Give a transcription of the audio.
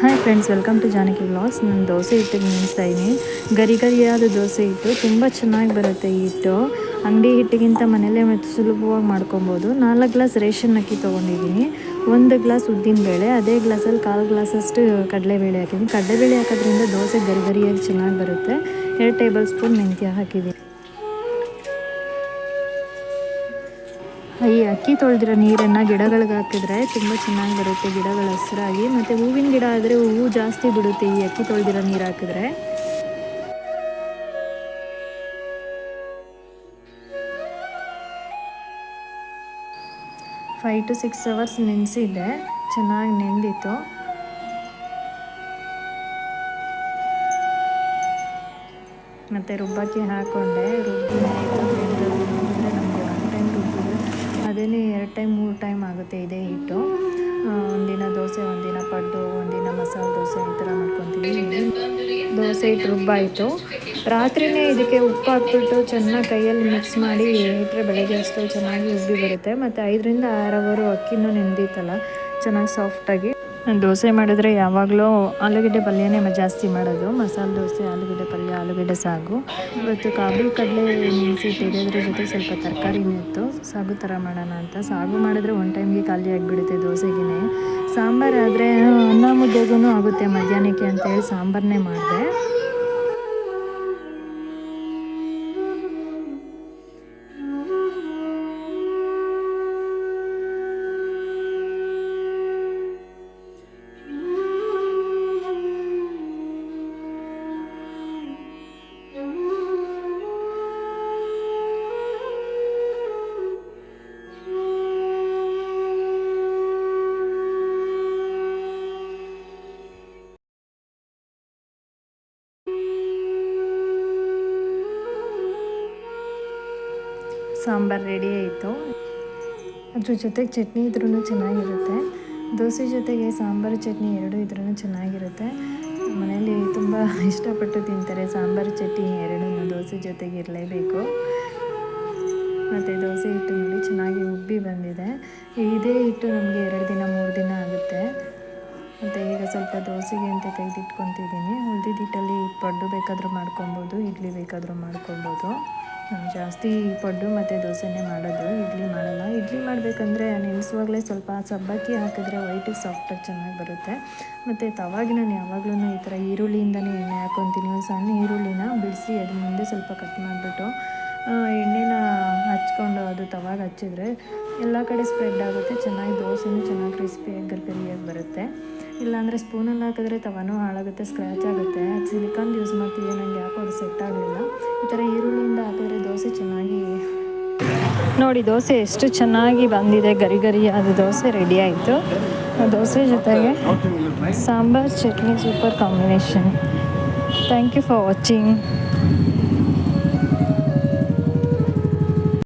Hi friends welcome to Janaki vlogs ನಾನು ದೋಸೆ ಹಿಟ್ಟಿಗೆ ನೆನೆಸ್ತಾ ಇದ್ದೀನಿ. ಗರಿ ಗರಿಯಾದ ದೋಸೆ ಹಿಟ್ಟು. ತುಂಬ ಚೆನ್ನಾಗಿ ಬರುತ್ತೆ ಈ ಹಿಟ್ಟು. ಅಂಗಡಿ ಹಿಟ್ಟಿಗಿಂತ ಮನೆಯಲ್ಲೇ ಮತ್ತು ಸುಲಭವಾಗಿ ಮಾಡ್ಕೊಬೋದು. ನಾಲ್ಕು ಗ್ಲಾಸ್ ರೇಷನ್ ಅಕ್ಕಿ ತೊಗೊಂಡಿದ್ದೀನಿ. ಒಂದು ಗ್ಲಾಸ್ ಉದ್ದಿನಬೇಳೆ ಅದೇ ಗ್ಲಾಸಲ್ಲಿ ಕಾಲು ಗ್ಲಾಸಷ್ಟು ಕಡಲೆಬೇಳೆ ಹಾಕಿದ್ದೀನಿ. ಕಡಲೆಬೇಳೆ ಹಾಕೋದ್ರಿಂದ ದೋಸೆ ಗರಿ ಗರಿಯಾಗಿ ಚೆನ್ನಾಗಿ ಬರುತ್ತೆ. ಎರಡು ಟೇಬಲ್ ಸ್ಪೂನ್ ಮೆಂತ್ಯ ಹಾಕಿದ್ದೀನಿ. ಈ ಅಕ್ಕಿ ತೊಳೆದಿರೋ ನೀರನ್ನು ಗಿಡಗಳಿಗೆ ಹಾಕಿದ್ರೆ ತುಂಬ ಚೆನ್ನಾಗಿ ಬರುತ್ತೆ ಗಿಡಗಳು ಹಸಿರಾಗಿ. ಮತ್ತು ಹೂವಿನ ಗಿಡ ಆದರೆ ಹೂವು ಜಾಸ್ತಿ ಬಿಡುತ್ತೆ ಈ ಅಕ್ಕಿ ತೊಳೆದಿರೋ ನೀರು ಹಾಕಿದ್ರೆ. ಫೈವ್ ಟು ಸಿಕ್ಸ್ ಅವರ್ಸ್ ನೆನೆಸಿದ್ದೆ. ಚೆನ್ನಾಗಿ ನೆಂದಿತ್ತು. ಮತ್ತು ರುಬ್ಬಕ್ಕೆ ಹಾಕೊಂಡೆ. ರುಬ್ಬಿ ರುಬ್ಬಿದ್ರೆ ನಮಗೆ ಒನ್ ಟೈಮ್ ರುಬ್ಬಿದ್ರೆ ಅದೇನೇ ಎರಡು ಟೈಮ್, ಮೂರು ಟೈಮ್ ಆಗುತ್ತೆ ಇದೇ ಹಿಟ್ಟು. ಒಂದಿನ ದೋಸೆ, ಒಂದಿನ ಪಡ್ಡು, ಒಂದಿನ ಮಸಾಲೆ ದೋಸೆ ಈ ಥರ ಮಾಡ್ಕೊತೀವಿ. ದೋಸೆ ಹಿಟ್ಟು ರುಬ್ಬಾಯಿತು ರಾತ್ರಿನೇ ಇದಕ್ಕೆ ಉಪ್ಪು ಹಾಕ್ಬಿಟ್ಟು ಚೆನ್ನಾಗಿ ಕೈಯಲ್ಲಿ ಮಿಕ್ಸ್ ಮಾಡಿ ಇಟ್ಟರೆ ಬೆಳಗ್ಗೆ ಅಷ್ಟು ಚೆನ್ನಾಗಿ ಉಬ್ಬಿ ಬರುತ್ತೆ. ಮತ್ತು ಐದರಿಂದ ಆರು ಅವರು ಅಕ್ಕಿನೂ ನೆಂದಿತ್ತಲ್ಲ, ಚೆನ್ನಾಗಿ ಸಾಫ್ಟಾಗಿ ದೋಸೆ ಮಾಡಿದ್ರೆ ಯಾವಾಗಲೂ ಆಲೂಗಡ್ಡೆ ಪಲ್ಯನೇ ಜಾಸ್ತಿ ಮಾಡೋದು. ಮಸಾಲೆ ದೋಸೆ, ಆಲೂಗಡ್ಡೆ ಪಲ್ಯ, ಆಲೂಗಡ್ಡೆ ಸಾಗು. ಇವತ್ತು ಕಾಬೂಲ್ ಕಡಲೆ ನೆನೆಸಿಟ್ಟಿದೆ ಅದ್ರ ಜೊತೆ ಸ್ವಲ್ಪ ತರಕಾರಿ ಇತ್ತು ಸಾಗು ಥರ ಮಾಡೋಣ ಅಂತ. ಸಾಗು ಮಾಡಿದ್ರೆ ಒನ್ ಟೈಮ್ಗೆ ಖಾಲಿ ಆಗಿಬಿಡುತ್ತೆ ದೋಸೆಗೆ ಸಾಂಬಾರು ಆದರೆ ಅನ್ನ ಮುದ್ದೆಗೂ ಆಗುತ್ತೆ ಮಧ್ಯಾಹ್ನಕ್ಕೆ ಅಂತೇಳಿ ಸಾಂಬಾರನ್ನೇ ಮಾಡಿದೆ. ಸಾಂಬಾರು ರೆಡಿ ಆಯಿತು. ಅದ್ರ ಜೊತೆಗೆ ಚಟ್ನಿ ಇದ್ರೂ ಚೆನ್ನಾಗಿರುತ್ತೆ. ದೋಸೆ ಜೊತೆಗೆ ಸಾಂಬಾರು ಚಟ್ನಿ ಎರಡೂ ಇದ್ರೂ ಚೆನ್ನಾಗಿರುತ್ತೆ. ಮನೆಯಲ್ಲಿ ತುಂಬ ಇಷ್ಟಪಟ್ಟು ತಿಂತಾರೆ ಸಾಂಬಾರು ಚಟ್ನಿ ಎರಡೂ ದೋಸೆ ಜೊತೆಗೆ ಇರಲೇಬೇಕು. ಮತ್ತು ದೋಸೆ ಹಿಟ್ಟು ನೋಡಿ ಚೆನ್ನಾಗಿ ಉಬ್ಬಿ ಬಂದಿದೆ. ಇದೇ ಹಿಟ್ಟು ನಮಗೆ ಎರಡು ದಿನ, ಮೂರು ದಿನ ಆಗುತ್ತೆ. ಮತ್ತು ಈಗ ಸ್ವಲ್ಪ ದೋಸೆಗೆ ಅಂತ ತೆಗೆದಿಟ್ಕೊತಿದ್ದೀನಿ. ಉಳ್ದಿದ್ದ ಹಿಟ್ಟಲ್ಲಿ ಪಡ್ಡು ಬೇಕಾದರೂ ಮಾಡ್ಕೊಬೋದು, ಇಡ್ಲಿ ಬೇಕಾದರೂ ಮಾಡ್ಕೊಬೋದು. ಜಾಸ್ತಿ ಪಡ್ಡು ಮತ್ತು ದೋಸೆನೇ ಮಾಡೋದು, ಇಡ್ಲಿ ಮಾಡಲ್ಲ. ಇಡ್ಲಿ ಮಾಡಬೇಕಂದ್ರೆ ನೆನೆಸುವಾಗಲೇ ಸ್ವಲ್ಪ ಸಬ್ಬಕ್ಕಿ ಹಾಕಿದ್ರೆ ವೈಟಿಗೆ ಸಾಫ್ಟಾಗಿ ಚೆನ್ನಾಗಿ ಬರುತ್ತೆ. ಮತ್ತು ತವಾಗಿ ನಾನು ಯಾವಾಗಲೂ ಈ ಥರ ಈರುಳ್ಳಿಯಿಂದನೇ ಎಣ್ಣೆ ಹಾಕ್ಕೊತೀನಿ ಸಣ್ಣ ಈರುಳ್ಳಿನ ಬಿಡಿಸಿ ಅದು ಮುಂದೆ ಸ್ವಲ್ಪ ಕಟ್ ಮಾಡಿಬಿಟ್ಟು ಎಣ್ಣೆನ ಹಚ್ಕೊಂಡು ಅದು ತವಾಗ ಹಚ್ಚಿದ್ರೆ ಎಲ್ಲ ಕಡೆ ಸ್ಪ್ರೆಡ್ ಆಗುತ್ತೆ. ಚೆನ್ನಾಗಿ ದೋಸೆನೂ ಚೆನ್ನಾಗಿ ಕ್ರಿಸ್ಪಿಯಾಗಿ ಗರ್ಗರಿಯಾಗಿ ಬರುತ್ತೆ. ಇಲ್ಲಾಂದರೆ ಸ್ಪೂನಲ್ಲಿ ಹಾಕಿದ್ರೆ ತವನೂ ಹಾಳಾಗುತ್ತೆ ಸ್ಕ್ರ್ಯಾಚ್ ಆಗುತ್ತೆ. ಸಿಲಿಕಾನ್ ಯೂಸ್ ಮಾಡ್ತೀವಿ ನನಗೆ ಯಾಕೋ ಅದು ಸೆಟ್ ಆಗಲಿಲ್ಲ. ಈ ಥರ ಈರುಳ್ಳಿಯಿಂದ ಹಾಕಿದ್ರೆ ದೋಸೆ ಚೆನ್ನಾಗಿ ನೋಡಿ, ದೋಸೆ ಎಷ್ಟು ಚೆನ್ನಾಗಿ ಬಂದಿದೆ. ಗರಿ ಗರಿ ಅದು ದೋಸೆ ರೆಡಿ ಆಯಿತು. ದೋಸೆ ಜೊತೆಗೆ sambar chutney super combination thank you for watching